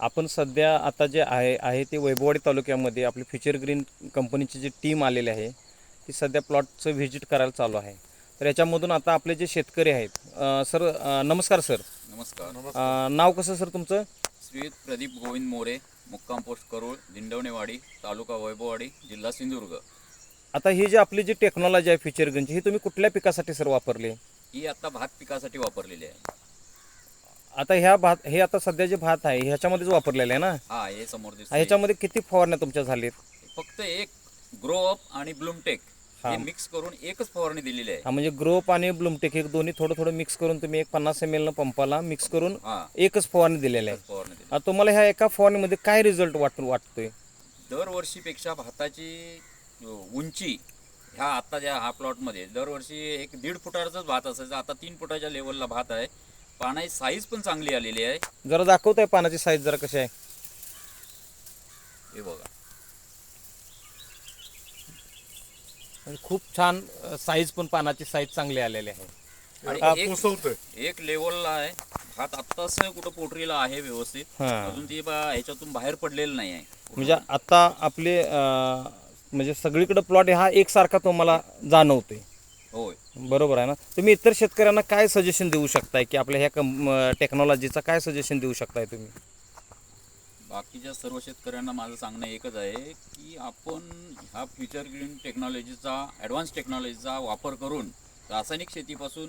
आपण सध्या आता जे आहे आहे ते वैभववाडी तालुक्यामध्ये आपली फ्युचर ग्रीन कंपनीची जी टीम आलेली आहे ती सध्या प्लॉटचं व्हिजिट करायला चालू आहे. तर याच्यामधून आता आपले जे शेतकरी आहेत अ, सर अ, नमस्कार सर. नमस्कार. अ, नाव कसं सर तुमचं? श्री प्रदीप गोविंद मोरे मुक्काम पोस्ट करोळ दिंडवणेवाडी तालुका वैभववाडी जिल्हा सिंधुदुर्ग. आता ही जी आपली जी टेक्नॉलॉजी आहे फ्युचर ग्रीनची ही तुम्ही कुठल्या पिकासाठी सर वापरली? ही आता भात पिकासाठी वापरलेली आहे. आता ह्या भात हे आता सध्या जे भात आहे ह्याच्यामध्येच वापरलेलं आहे ना? हा हे समोर ह्याच्यामध्ये किती फवारण्या तुमच्या झालीत? फक्त एक ग्रो अप आणि ब्लूमटेक हे. मिक्स करून एकच फवारणी दिलेली आहे. हा म्हणजे ग्रोप आणि ब्लूमटेक एक दोन्ही थोडं थोडं मिक्स करून तुम्ही एक पन्नास एम एल पंपाला मिक्स करून हा. एकच फवारणी दिलेली आहे. फवारणी दिली आता तुम्हाला ह्या एका फवारणीमध्ये काय रिझल्ट वाटून वाटतोय? दरवर्षीपेक्षा भाताची उंची ह्या आता ज्या हा प्लॉटमध्ये दरवर्षी एक दीड फुटाचाच भात असायचा. आता तीन फुटाच्या लेवलला भात आहे. पाण्याची साईज पण चांगली आलेली आहे. जरा दाखवताय पानाची साईज जरा कशी आहे. हे बघा. म्हणजे खूप छान साईज पण पानाची साईज चांगली आलेली आहे. आणि हा, एक- पोचवतोय एक लेवलला आहे. भात आत्ताच कुठं पोटरीला आहे व्यवस्थित. हा. अजून ती बा- ह्याच्यातून बाहेर पडलेलं नाही आहे. म्हणजे आता आपले अं, म्हणजे सगळीकडे प्लॉट हा एकसारखा तुम्हाला जाणवतोय. होय. बरोबर आहे ना? तुम्ही इतर शेतकऱ्यांना काय सजेशन देऊ शकताय? की आपल्या ह्या टेक्नॉलॉजीचा काय सजेशन देऊ शकताय तुम्ही? बाकीच्या सर्व शेतकऱ्यांना माझं सांगणं एकच आहे की आपण ह्या फ्युचर ग्रीन टेक्नॉलॉजीचा ॲडव्हान्स टेक्नॉलॉजीचा वापर करून रासायनिक शेतीपासून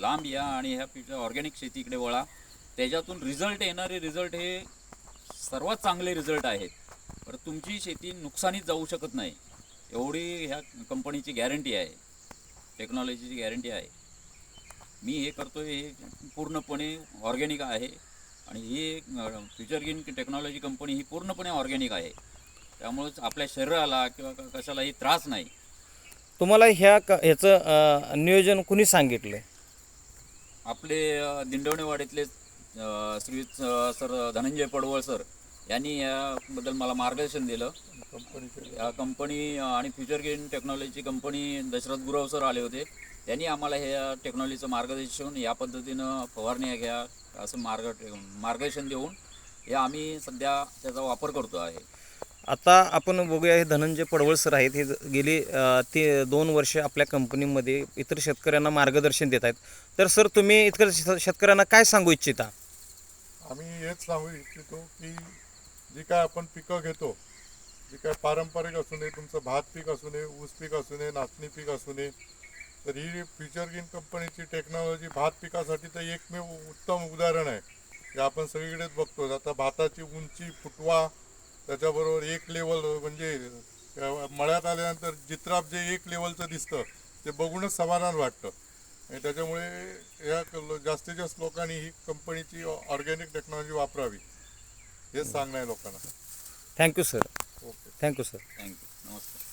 लांब या आणि ह्या फ्युचर ऑर्गॅनिक शेतीकडे वळा. त्याच्यातून रिझल्ट येणारे रिझल्ट हे सर्वात चांगले रिझल्ट आहेत. तर तुमची शेती नुकसानीत जाऊ शकत नाही. एवढी ह्या कंपनीची गॅरंटी आहे. टेक्नॉलॉजीची गॅरंटी आहे. मी हे करतो हे पूर्णपणे ऑर्गॅनिक आहे आणि ही फ्युचर ग्रीन टेक्नॉलॉजी कंपनी ही पूर्णपणे ऑर्गॅनिक आहे. त्यामुळेच आपल्या शरीराला किंवा कशालाही त्रास नाही. तुम्हाला ह्या क- ह्याचं नियोजन कुणी सांगितलंय आपले दिंडवणेवाडीतले श्री सर धनंजय पडवळ सर यांनी याबद्दल मला मार्गदर्शन दिलं. या कंपनी आणि future green technology company Dasharath Gurav sir आले होते. त्यांनी आम्हाला ह्या टेक्नॉलॉजीचं मार्गदर्शन या पद्धतीनं फवारण्या घ्या असं मार्ग मार्गदर्शन देऊन हे आम्ही सध्या त्याचा वापर करतो आहे. आता आपण बघूया हे धनंजय पडवळ सर आहेत. हे गेली ते दोन वर्ष आपल्या कंपनीमध्ये इतर शेतकऱ्यांना मार्गदर्शन देत आहेत. तर सर तुम्ही इतर शेत- शेतकऱ्यांना काय सांगू इच्छिता? आम्ही हेच सांगू इच्छितो की जी काय आपण पिकं घेतो जी काय पारंपरिक असू नये तुमचं भात पीक असू नये ऊस पीक असू नये नाचणी पीक असू नये तर ही फ्युचर ग्रीन कंपनीची टेक्नॉलॉजी भात पिकासाठी तर एकमेव उत्तम उदाहरण आहे. जे आपण सगळीकडेच बघतो. आता भाताची उंची फुटवा त्याच्याबरोबर एक लेवल म्हणजे मळ्यात आल्यानंतर जित्राप जे एक लेवलचं दिसतं ते बघूनच समाधान वाटतं. आणि त्याच्यामुळे या क- जास्तीत जास्त लोकांनी ही कंपनीची ऑर्गॅनिक टेक्नॉलॉजी वापरावी हेच सांगणं आहे लोकांना. Thank you sir okay thank you sir thank you नमस्कार